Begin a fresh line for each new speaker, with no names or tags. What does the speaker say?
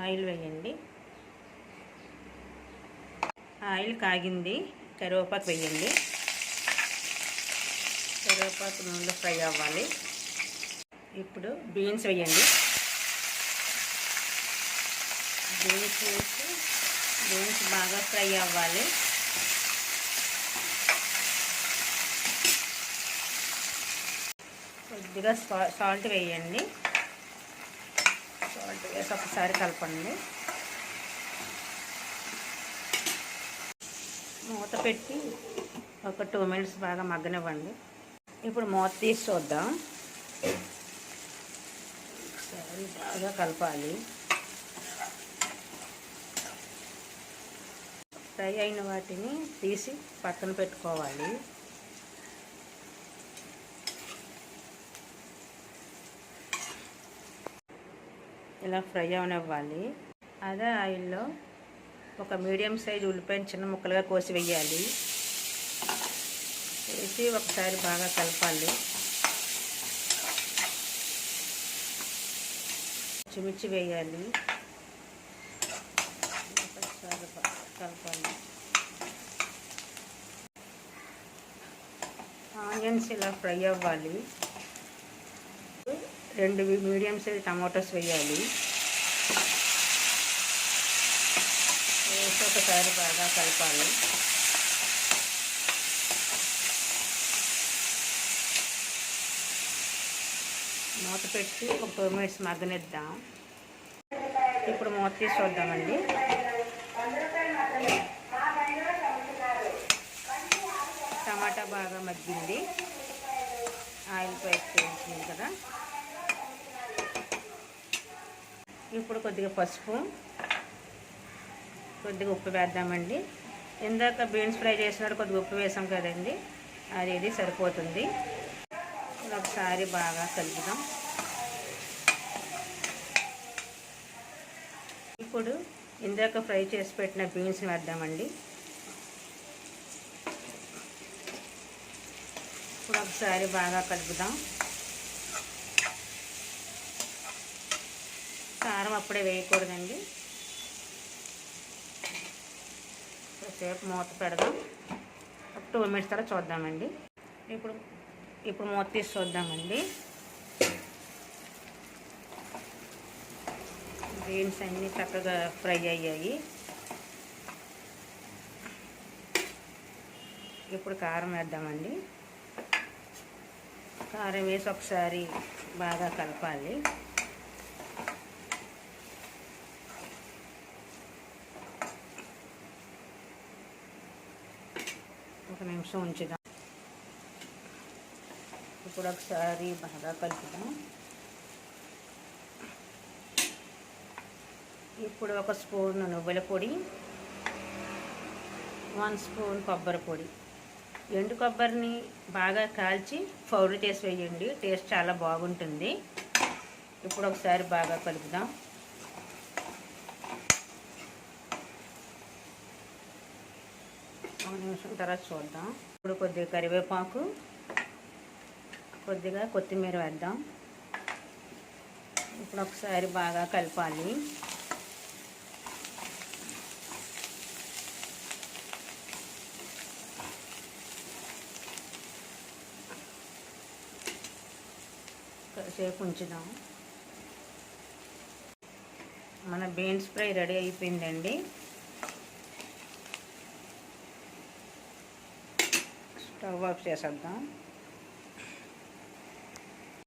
Oil వేయండి. Oil కాగింది కరివేపాకు వేయండి. కరివేపాకు నూనెలో ఫ్రై అవ్వాలి. ఇప్పుడు బీన్స్ వేయండి. బీన్స్ వేసి బీన్స్ బాగా ఫ్రై అవ్వాలి. కొద్దిగా సాల్ట్ వేయండి. సాల్ట్ వేసి ఒకసారి కలపండి. మూత పెట్టి ఒక టూ మినిట్స్ బాగా మగ్గనివ్వండి. ఇప్పుడు మూత తీసి చూద్దాం. ఒకసారి బాగా కలపాలి. ఫ్రై అయిన వాటిని తీసి పక్కన పెట్టుకోవాలి. ఇలా ఫ్రై అవనివ్వాలి. అదే ఆయిల్లో ఒక మీడియం సైజ్ ఉల్లిపాయను చిన్న ముక్కలుగా కోసి వేయాలి వేసి ఒకసారి బాగా కలపాలి. పచ్చిమిర్చి వేయాలి. ఒకసారి కలపాలి. ఆనియన్స్ ఇలా ఫ్రై అవ్వాలి. రెండు మీడియం సైజ్ టమాటోస్ వేయాలి. వేసి ఒకసారి బాగా కలపాలి. మూత పెట్టి ఒక టూ మినిట్స్ మగ్గనిద్దాం. ఇప్పుడు మూత తీసి చూద్దామండి టమాటా బాగా మగ్గింది. ఆయిల్ పైకి వేసింది కదా. ఇప్పుడు కొద్దిగా పసుపు కొద్దిగా ఉప్పు వేద్దామండి. ఇందాక బీన్స్ ఫ్రై చేసినప్పుడు కొద్దిగా ఉప్పు వేసాం కదండి అది ఇది సరిపోతుంది ఒకసారి బాగా కలుపుదాం. ఇప్పుడు ఇందాక ఫ్రై చేసి పెట్టిన బీన్స్ వేద్దామండి. ఇప్పుడు ఒకసారి బాగా కలుపుదాం. కారం అప్పుడే వేయకూడదండి. కొద్దిసేపు మూత పెడదాం. ఒక టూ మినిట్స్ తర్వాత చూద్దామండి. ఇప్పుడు ఇప్పుడు మూత తీసి చూద్దామండి. బీన్స్ అన్నీ చక్కగా ఫ్రై అయ్యాయి. ఇప్పుడు కారం వేద్దామండి. కారం వేసి ఒకసారి బాగా కలపాలి. ఒక నిమిషం ఉంచుదాం. ఇప్పుడు ఒకసారి బాగా కలుపుదాం. ఇప్పుడు ఒక స్పూన్ నువ్వుల పొడి వన్ స్పూన్ కొబ్బరి పొడి. ఎండు కొబ్బరిని బాగా కాల్చి పౌడర్ చేసి వేయండి టేస్ట్ చాలా బాగుంటుంది. ఇప్పుడు ఒకసారి బాగా కలుపుదాం. నిమిషం తర్వాత చూద్దాం. ఇప్పుడు కొద్దిగా కరివేపాకు కొద్దిగా కొత్తిమీర వేద్దాం. ఇప్పుడు ఒకసారి బాగా కలపాలి. సేపు ఉంచుదాం. మన బీన్స్ ఫ్రై రెడీ అయిపోయిందండి. तो वह से शब्दान